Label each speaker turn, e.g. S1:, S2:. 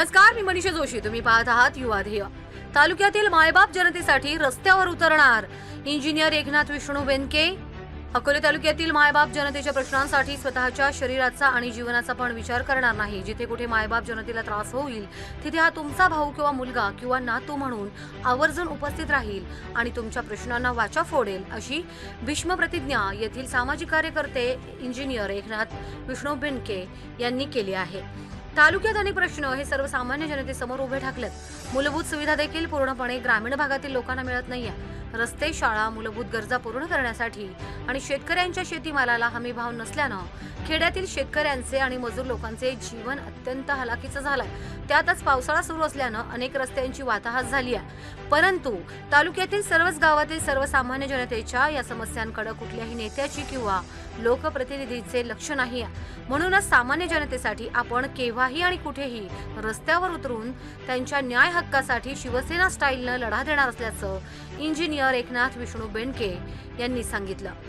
S1: नमस्कार मी मनीषा जोशी. तुम्ही पाहत आहात युवा ध्येय. तालुक्यातील मायबाप जनतेसाठी रस्त्यावर उतरणार इंजिनियर एकनाथ विष्णू बेनके. अकोले तालुक्यातील मायबाप जनतेच्या प्रश्नांसाठी स्वतःच्या शरीराचा आणि जीवनाचा पण विचार करणार नाही. जिथे कुठे मायबाप जनतेला त्रास होईल तिथे हा तुमचा भाऊ किंवा मुलगा किंवा नातू म्हणून आवर्जून उपस्थित राहील आणि तुमच्या प्रश्नांना वाचा फोडेल अशी भीष्म प्रतिज्ञा येथील सामाजिक कार्यकर्ते इंजिनियर एकनाथ विष्णू बेनके यांनी केली आहे. तालुक्यात अनेक प्रश्न हे सर्वसामान्य जनतेसमोर उभे ठाकलेत. मूलभूत सुविधा देखील पूर्णपणे ग्रामीण भागातील लोकांना मिळत नाहीये. रस्ते शाळा मूलभूत गरजा पूर्ण करण्यासाठी आणि शेतकऱ्यांच्या शेतीमालाला हमी भाव नसल्यानं खेड्यातील शेतकऱ्यांचे आणि मजूर लोकांचे जीवन अत्यंत हलाखीचं झालंय. त्यातच पावसाळा सुरू असल्यानं अनेक रस्त्यांची वाताहात झाली आहे परंतु तालुक्यातील सर्वच गावातील सर्वसामान्य जनतेच्या या समस्यांकडे कुठल्याही नेत्याची किंवा लोकप्रतिनिधीचे लक्ष नाही. आहे म्हणूनच सामान्य जनतेसाठी आपण केव्हाही आणि कुठेही रस्त्यावर उतरून त्यांच्या न्याय हक्कासाठी शिवसेना स्टाईलनं लढा देणार असल्याचं इंजिनियर एकनाथ विष्णू बेंडके यांनी सांगितलं.